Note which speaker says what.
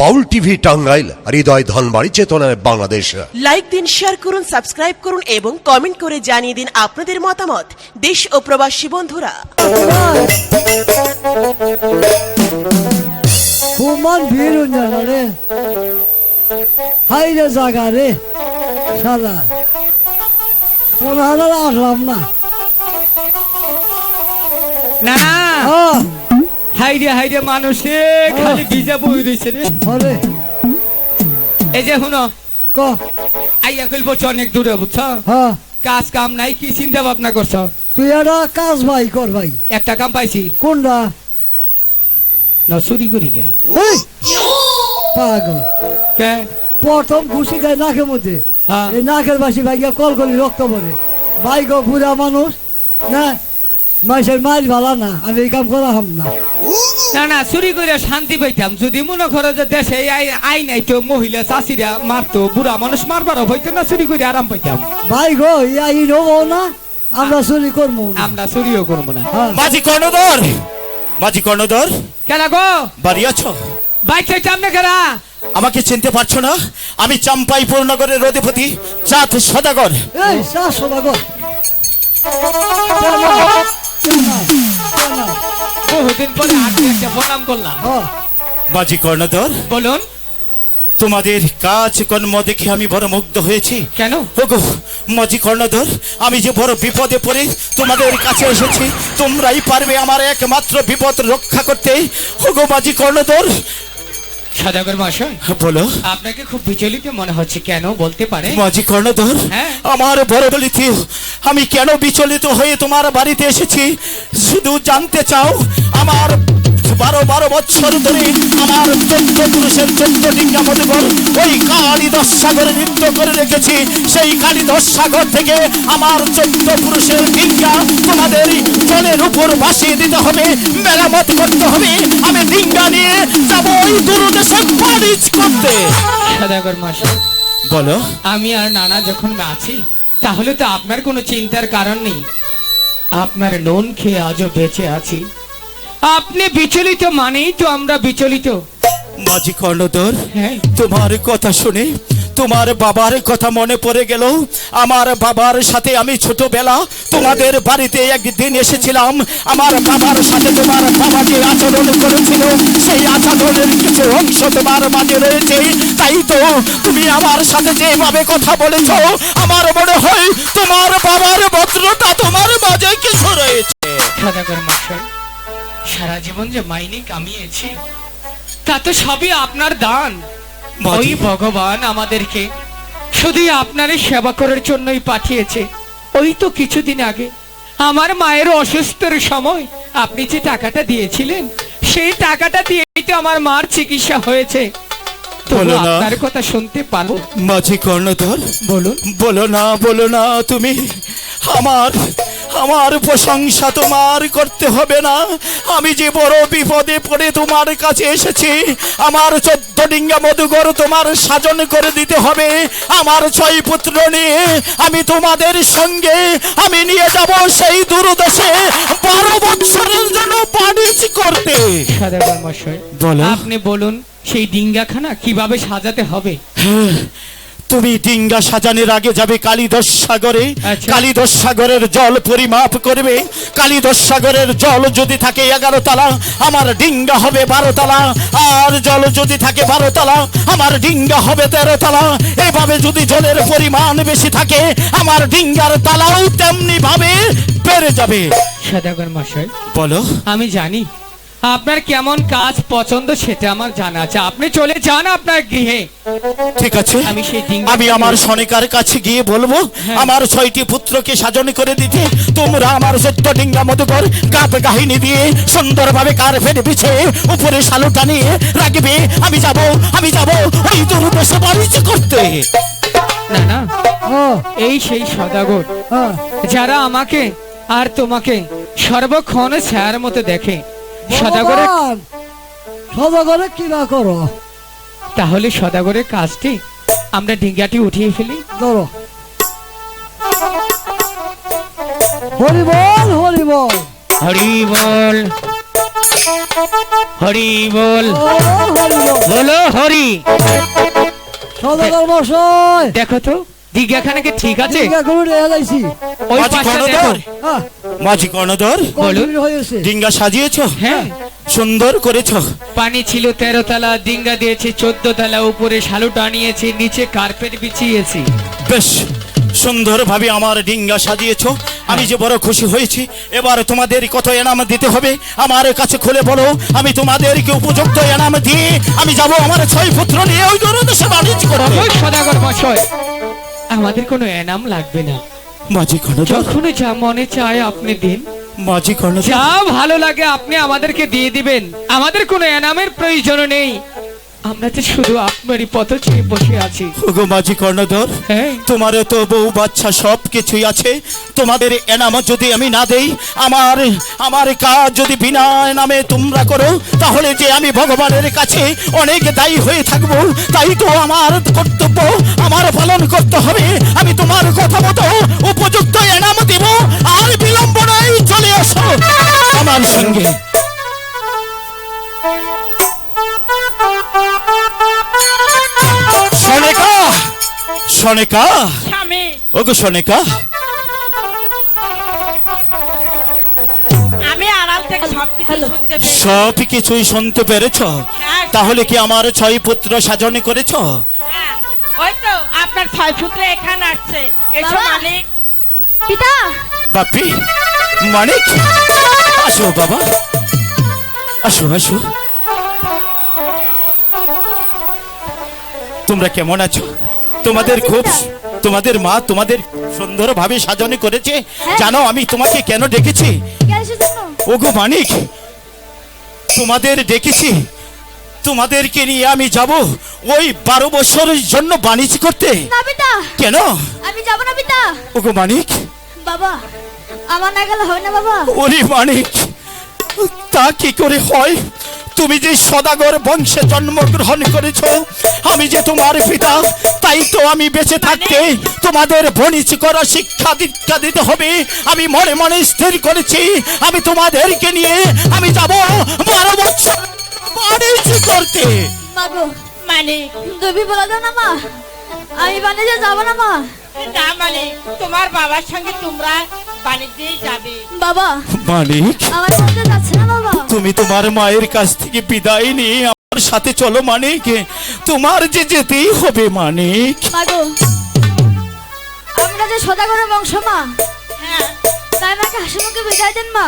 Speaker 1: বাউল TV Tangail হৃদয় ধনবাড়ি চেতনায় Bangladesh.
Speaker 2: Like দিন share করুন সাবস্ক্রাইব করুন এবং কমেন্ট করে জানিয়ে দিন আপনাদের মতামত। দেশ ও প্রবাসী বন্ধুরা।
Speaker 3: কুমান ভিড় রে হাই রে। জাগা রে শালা। কোনো আসলাম না।
Speaker 4: না।
Speaker 3: হ্যাঁ।
Speaker 4: হাইরে হাইরে মানুষে খালি ভিজা বই রয়েছে রে।
Speaker 3: হরে
Speaker 4: এই যে শুনো
Speaker 3: ক?
Speaker 4: আইয়া কইল খুলবো অনেক দূরে বুঝছ?
Speaker 3: হ্যাঁ।
Speaker 4: কাজ কাম নাই কি চিন্তা ভাবনা করছ?
Speaker 3: তুই একটা কাজ ভাই কর ভাই।
Speaker 4: একটা কাম পাইছি।
Speaker 3: কোনটা?
Speaker 4: না চুরি করি গিয়া।
Speaker 3: পাগল।
Speaker 4: কে?
Speaker 3: প্রথম ঘুষি দেয় নাকের মধ্যে।
Speaker 4: হ্যাঁ।
Speaker 3: এই নাকের বাসি ভাই কল করি রক্ত পরে ভাই গো বুড়া মানুষ না? মাসের মাইল ভালো না আমি এই কাম করা হাম না।
Speaker 4: না না চুরি করে শান্তি পাইতাম। যদি মনে করো যে দেশে এই আই আই নাই তো মহিলা চাষিরা মারতো বুড়া মানুষ মারবারও হইতো না চুরি করে আরাম পাইতাম?
Speaker 3: ভাই গো ইয়া ই নেব না আমরা চুরি করব না।
Speaker 4: আমরা চুরিও করব না।
Speaker 3: হ্যাঁ।
Speaker 5: মাঝি কর্ণধর! মাঝি কর্ণধর!
Speaker 4: কেন গো?
Speaker 5: বাড়ি আছো?
Speaker 4: বাইক চাইতাম না কেনা
Speaker 5: আমাকে চিনতে পারছ না? আমি চাম্পাই পূর্ণগরের রধিপতি চাঁদ সদাগর।
Speaker 3: এই চারশো টাকা
Speaker 4: বহুদিন পরে আজকে একটা প্রণাম করলাম।
Speaker 5: বাজি কর্ণধর
Speaker 4: বলুন।
Speaker 5: তোমাদের কাজ কর্ম দেখে আমি বড় মুগ্ধ হয়েছি।
Speaker 4: কেন?
Speaker 5: ওগো মাঝি কর্ণধর আমি যে বড় বিপদে পড়ে তোমাদের কাছে এসেছি তোমরাই পারবে আমার একমাত্র বিপদ রক্ষা করতে। ওগো মাঝি কর্ণধর
Speaker 4: সদাগর মহাশয়
Speaker 5: বলো।
Speaker 4: আপনাকে খুব বিচলিত মনে হচ্ছে কেন বলতে পারে?
Speaker 5: মাঝি কর্ণধর
Speaker 4: হ্যাঁ।
Speaker 5: আমার বড় বলিত আমি কেন বিচলিত হয়ে তোমার বাড়িতে এসেছি? শুধু জানতে চাও আমার বারো বারো বছর ধরে আমার চোদ্দ পুরুষের চোদ্দ ডিঙ্গা মধুকর ওই কালী দশ সাগরে নৃত্য করে রেখেছি। সেই কালী দশ সাগর থেকে আমার চোদ্দ পুরুষের ডিঙ্গা তোমাদের জলের উপর ভাসিয়ে দিতে হবে মেরামত করতে হবে। আমি ডিঙ্গা নিয়ে যাব ওই দূরদেশে বাণিজ্য করতে।
Speaker 4: সদাগর
Speaker 5: বলো।
Speaker 4: আমি আর নানা যখন আছি তাহলে তো আপনার কোনো চিন্তার কারণ নেই। আপনার লোন খেয়ে আজও বেঁচে আছি। আপনি বিচলিত মানেই তো আমরা বিচলিত।
Speaker 5: মাঝি কর্ণধর
Speaker 4: হ্যাঁ।
Speaker 5: তোমার কথা শুনে তোমার বাবার কথা মনে পড়ে গেল। আমার বাবার সাথে আমি ছোটবেলা তোমাদের বাড়িতে একদিন এসেছিলাম। আমার বাবার সাথে তোমার বাবা যে আচরণ করেছিল সেই আচরণের কিছু অংশ তোমার মাঝে রয়েছে। তাই তো তুমি আমার সাথে যেভাবে কথা বলেছ আমার মনে হয় তোমার বাবার ভদ্রতা তোমার মাঝে কিছু রয়েছে।
Speaker 4: সারা জীবন যে মাইনে কামিয়েছি তা তো সবই আপনার দান। ওই ভগবান আমাদেরকে শুধু আপনারই সেবা করার জন্যই পাঠিয়েছে। ওই তো কিছুদিন আগে আমার মায়ের অসুস্থের সময় আপনি যে টাকাটা দিয়েছিলেন সেই টাকাটা দিয়েই তো আমার মার চিকিৎসা হয়েছে।
Speaker 5: বলো না।
Speaker 4: আপনার কথা শুনতে
Speaker 5: মাঝি কর্ণধর
Speaker 4: বলুন।
Speaker 5: বলো না বলো না তুমি। আমার আমার প্রশংসা তোমার করতে হবে না। আমি যে বড় বিপদে পড়ে তোমার কাছে এসেছি আমার চোদ্দ ডিঙ্গা মধুকর তোমার সাজন করে দিতে হবে। আমার ছয় পুত্র নিয়ে আমি তোমাদের সঙ্গে আমি নিয়ে যাব সেই দূরদেশে বারো বছরের জন্য বাণিজ্য করতে।
Speaker 4: আপনি বলুন সেই ডিঙ্গাখানা কীভাবে সাজাতে হবে?
Speaker 5: তুমি ডিঙ্গা সাজানোর আগে যাবে কালীদশ সাগরে।
Speaker 4: আচ্ছা।
Speaker 5: কালীদশ সাগরের জল পরিমাপ করবে। কালীদশ সাগরের জল যদি থাকে এগারো তালা আমার ডিঙ্গা হবে বারো তালা। আর জল যদি থাকে বারো তালা আমার ডিঙ্গা হবে তেরো তালা। এভাবে যদি জলের পরিমাণ বেশি থাকে আমার ডিঙ্গার তালাও তেমনি ভাবে বেড়ে যাবে।
Speaker 4: সদাগর মশাই
Speaker 5: বলো।
Speaker 4: আমি জানি আপনার কেমন কাজ পছন্দ সেটা আমার জানা আছে। আপনি চলে যান আপনার গৃহে।
Speaker 5: ঠিক আছে।
Speaker 4: আমি সেই ডিঙ্গা
Speaker 5: আমি আমার সনিকার কাছে গিয়ে বলব
Speaker 4: হ্যাঁ।
Speaker 5: আমার ছয়টি পুত্রকে সাজন করে দিতে। তোমরা আমার সত্য ডিঙ্গা মতো কর গাপ কাহিনী দিয়ে সুন্দরভাবে কার্পেট বিছে উপরে শালু টানিয়ে রাখবে আমি যাব আমি যাব ওই দুর্দশা বাণিজ্য করতে।
Speaker 4: না না।
Speaker 3: ও
Speaker 4: এই সেই সদাগর।
Speaker 3: হ্যাঁ।
Speaker 4: যারা আমাকে আর তোমাকে সর্বক্ষণ ছায়ার মতো দেখে।
Speaker 3: সদাগরে কি না করো?
Speaker 4: তাহলে সদাগরের কাজটি আমরা ডিঙ্গাটি উঠিয়ে ফেলি।
Speaker 3: ধরো। হরি বল হরি বল।
Speaker 4: হরি বল হরি বল।
Speaker 3: বলো।
Speaker 4: হরি।
Speaker 3: সদাগর মশাই
Speaker 4: দেখো তো দিঘাখানে কি ঠিক আছে?
Speaker 3: ঠিক আছে রে এলাইছি
Speaker 4: ওই পাশটা দেখো।
Speaker 3: হ্যাঁ।
Speaker 5: মাঝি কর্ণধর?
Speaker 4: বলুন।
Speaker 3: কমপ্লিট হয়েছে
Speaker 5: ডিঙ্গা সাজিয়েছ?
Speaker 4: হ্যাঁ।
Speaker 5: সুন্দর করেছ।
Speaker 4: পানি ছিল তেরো তলা ডিঙ্গা দিয়েছে চোদ্দ তলা উপরে শালু টানিয়েছি নিচে কার্পেট বিছিয়েছি।
Speaker 5: বেশ সুন্দর ভাবে আমার ডিঙ্গা সাজিয়েছ। আমি যে বড় খুশি হয়েছি। এবার তোমাদের কত এনাম দিতে হবে? আমার কাছে খুলে বলো। আমি তোমাদেরকে উপযুক্ত এনাম দিয়ে আমি যাব আমার ছয় পুত্র নিয়ে ওই দূরদেশে বাণিজ্য করব
Speaker 4: সদাগর মশাই আমাদের কোনো এনাম লাগবে না।
Speaker 5: মাঝি কর্ণধর
Speaker 4: যখন যা মনে চায় আপনি দিন।
Speaker 5: মাঝি কর্ণধর
Speaker 4: যা ভালো লাগে আপনি আমাদেরকে দিয়ে দিবেন। আমাদের কোনো এনামের প্রয়োজন নেই। আমরা তো শুধু আপনারই পথ চেয়ে বসে আছি।
Speaker 5: ওগো মাঝি কর্ণধর
Speaker 4: হ্যাঁ?
Speaker 5: তোমার তো বউ বাচ্চা সব কিছুই আছে। তোমাদের এনাম যদি আমি না দেই আমার আমার কাজ যদি বিনা এনামে তোমরা করো তাহলে যে আমি ভগবানের কাছে অনেক দায়ী হয়ে থাকব তাই তো আমার কর্তব্য আমার পালন করতে হবে। আমি তোমার কথা মতো উপযুক্ত এনাম দেব আর বিলম্ব নয় চলে আসো। আমার সঙ্গে সনেকা?
Speaker 6: স্বামী।
Speaker 5: ওগো সনেকা।
Speaker 6: সব
Speaker 5: কিছুই শুনতে পেরেছ?
Speaker 6: হ্যাঁ।
Speaker 5: তাহলে কি আমার ছয় পুত্র সাজনে করেছ?
Speaker 6: হ্যাঁ, ওই তো আপনার ছয় পুত্র এখানে আসছে। এসো
Speaker 7: বাবা।
Speaker 6: মালিক।
Speaker 7: পিতা।
Speaker 5: বাপি মানিক আসো বাবা। আসো আসো। তোমরা কেমন আছো? তোমাদের খুব তোমাদের মা তোমাদের সুন্দরভাবে সাজনে করেছে। জানো আমি তোমাকে কেন ডেকেছি? ওগো মানিক তোমাদের ডেকেছি। তোমাদেরকে নিয়ে আমি যাব ওই বারো বছরের জন্য বাণিজ্য করতে। কেন?
Speaker 7: আমি যাব না পিতা
Speaker 5: ওগো মানিক।
Speaker 7: বাবা আমার না গেলে হয় না বাবা।
Speaker 5: ওরে মানিক তা কি করে হয়? তুমি যে সদাগর বংশে জন্মগ্রহণ করেছ আমি যে তোমার পিতা তাই তো আমি বেঁচে থাকতে তোমাদের বনিজ করা শিক্ষা দীক্ষা দিতে হবে। আমি মনে মনে স্থির করেছি আমি তোমাদেরকে নিয়ে আমি যাব বারো বছর করতে।
Speaker 7: মাগো
Speaker 6: মালিক
Speaker 7: তুমি বলে দাও না মা আমি বাণিজ্যে যাব না মা।
Speaker 6: না মালিক তোমার বাবার সঙ্গে তোমরা যাবে।
Speaker 7: বাবা
Speaker 5: মানিক
Speaker 7: আমার মধ্যে যাচ্ছে
Speaker 5: তুমি তোমার মায়ের কাছ থেকে বিদায় নিয়ে আমার সাথে চলো মানিক তোমার যে যেতেই হবে মানিক
Speaker 7: আমরা যে সদাগরের বংশ মা
Speaker 6: হ্যাঁ।
Speaker 7: তাই আমাকে হাসি মুখে বিদায় দেন মা।